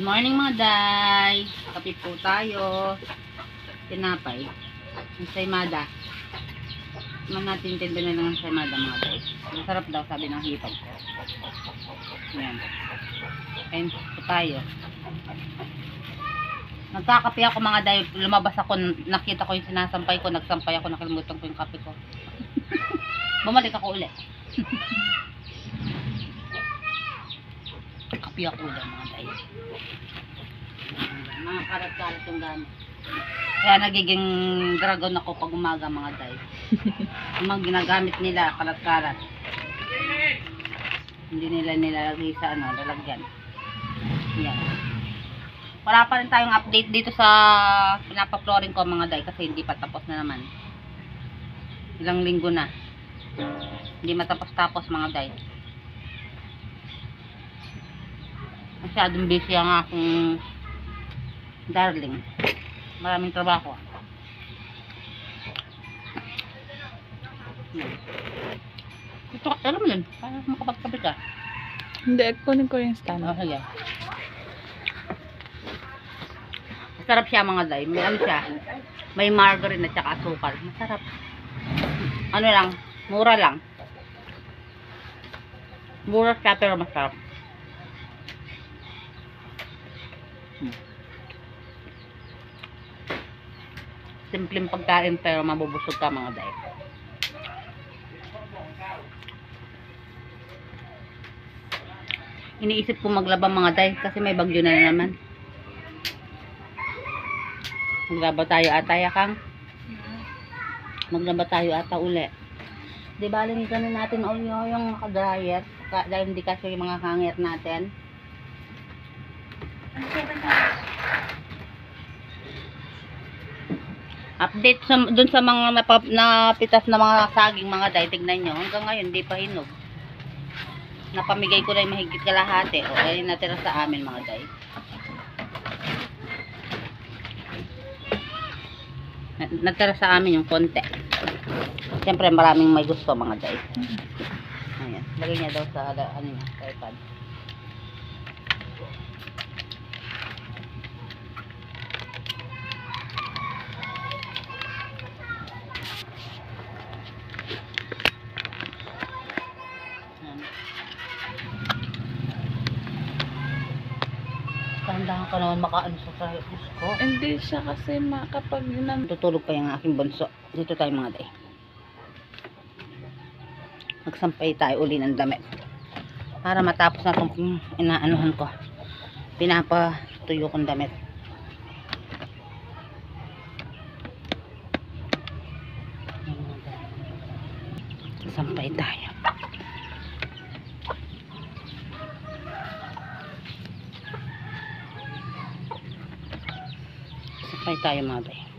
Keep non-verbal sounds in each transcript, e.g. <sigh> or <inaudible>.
Good morning mga day. Kape po tayo. Tinapay. Ang saymada. Man natin tinda na lang ang saymada mga day. Masarap daw sabi ng hipag ko. Yan. Kain po tayo. Nagkakape ako mga day. Lumabas ako. Nakita ko yung sinasampay ko. Nagsampay ako. Nakalimutan ko yung kape ko. <laughs> Bumalik ako ulit. <laughs> Ako ulit mga day. Mga karat-karat yung gamit. Kaya nagiging dragon ako pag umaga mga day. Yung <laughs> mga ginagamit nila, karat-karat. Hindi nila nilalagay sa ano, lalagyan. Yan. Wala pa rin tayong update dito sa pinapa-flooring ko mga day kasi hindi pa tapos na naman. Ilang linggo na. Hindi matapos-tapos mga day. Masyadong busy ang aking darling. Maraming trabaho. Ito, alam mo yun, para makapagkabi ka. Hindi, kunin ko yung stand. Oh, sige. Masarap siya mga day. May ano siya. May margarine at saka asukal. Masarap. Ano lang, mura lang. Mura siya pero masarap. Hmm. Simpleng pagkain pero mabubusog ka mga day. Iniisip ko maglaba mga day kasi may bagyo na naman. Maglaba tayo ata yakang. Maglaba tayo ata uli. Di ba alin ganun natin uli yung nakadryer Ka- dahil hindi kasi yung mga hanger natin. Update sa, dun sa mga napap, napitas na mga saging mga day, tignan nyo. Hanggang ngayon, hindi pa hinog. Napamigay ko na yung mahigit kalahati. O, ayun natira sa amin mga day. Na- Natira sa amin yung konti. Siyempre, maraming may gusto mga day. Ayan. Lagay niya daw sa, ano niya, sa iPad. Dahan-dahan ka naman makaano sa sarili ko. Hindi siya kasi makapag nan... Tutulog pa yung aking bunso. Dito tayo mga day. Magsampay tayo uli ng damit. Para matapos na itong inaanuhan ko. Pinapatuyo kong damit. Sampay tayo. Tayo mga day.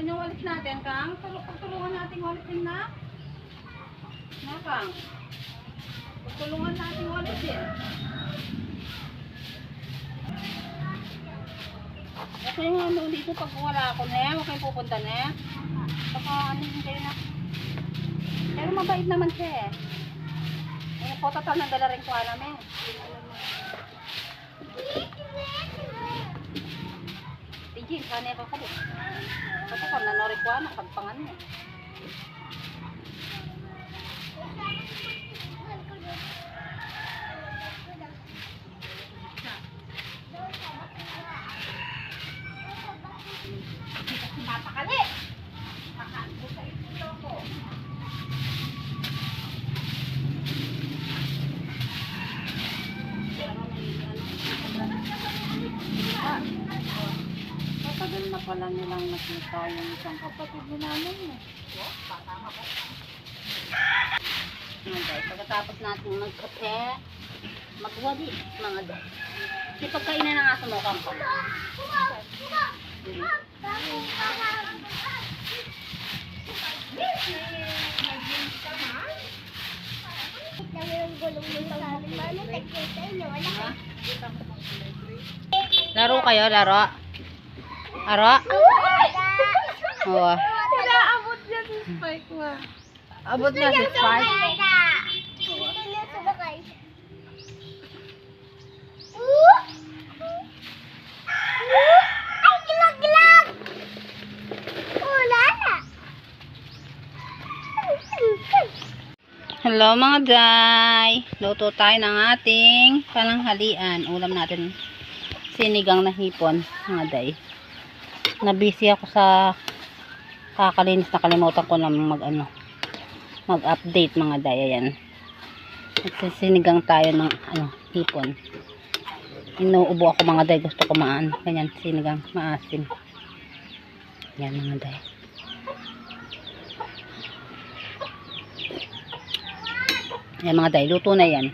Saan yung walis natin, Kang? Pagtulungan natin walis din na. Na, Kang? Pagtulungan natin walis din. Kasi yung ano dito pag wala ako na, huwag kayong pupunta na. Baka ano yung kayo na. Pero mabait naman siya eh. Ay, po total na dala rin ko namin. Thank Jin, kanya ka kali. Kasi kung nanori ko ano, pagpangan mo. Pala nilang nakita yung isang kapatid ni nanay mo. Guys, pagkatapos natin magkape, magwadi, mga guys. Kasi pagkainan ng aso mo, kampang. Laro kayo, laro. Laro? Oo. Inaabot niya si Spike ma. Abot na si Spike. Hello mga day. Luto tayo ng ating pananghalian. Ulam natin sinigang na hipon mga day. Nabisi ako sa kakalinis nakalimutan ko na mag ano mag-update mga day. Ayan. Nagsisinigang tayo ng ano hipon. Inuubo ako mga day. Gusto ko maan. Ganyan sinigang maasim. Yan mga day. Yan mga day, luto na yan.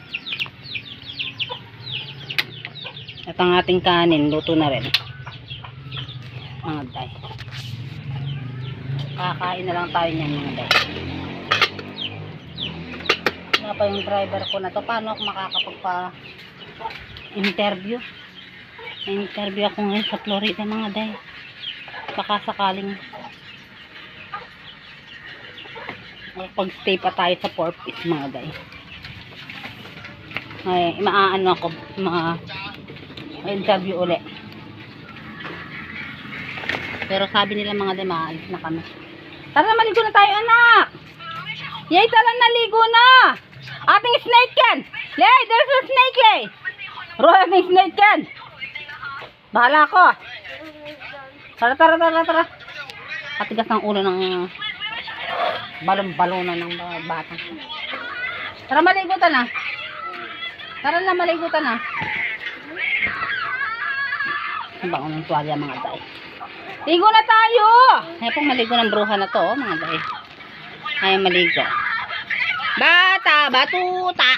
At ang ating kanin, luto na rin. Mga day. Kakain na lang tayo niyan mga day. Wala pa yung driver ko na to. Paano ako makakapagpa interview? Interview ako ngayon sa Florida mga day. Baka sakaling pag-stay pa tayo sa Porpis mga day ay maaano ako mga interview uli pero sabi nila mga maalis na kami. Tara maligo na tayo anak. Yay tara naligo na. Ating snake yan lay there's a snake lay roy ating snake yan bahala ko tara tara tara tara. Katigas ng ulo ng balon-balonan ng bata. Tara maligo ta na. Tara na, maligutan na. Ang bango ng tuwalya mga day. Ligo na tayo! Ay pong maligo ng bruha na to, oh, mga day. Ay, maligo. Bata, batuta.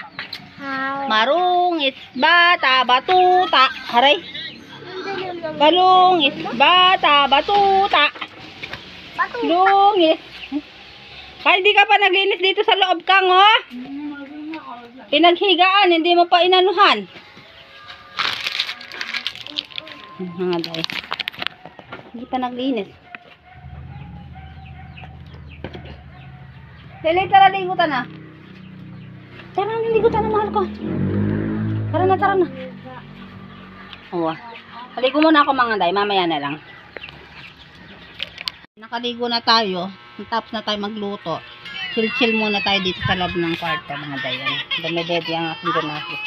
Marungit, bata, batuta. Haray. Balungit, bata, batuta. Lungit. Kaya di ka pa naglinis dito sa loob kang, oh. Pinaghigaan, hindi mo pa inanuhan. Mga day. Hindi pa naglinis. Lili, tara, ligutan na. Tara, ligutan na, mahal ko. Tara na, tara na. Oo. Haligo muna ako mga day, mamaya na lang. Nakaligo na tayo. Tapos na tayo magluto chill-chill muna tayo dito sa loob ng kwarto mga dayan. Dami-dede ang aking gumagawa.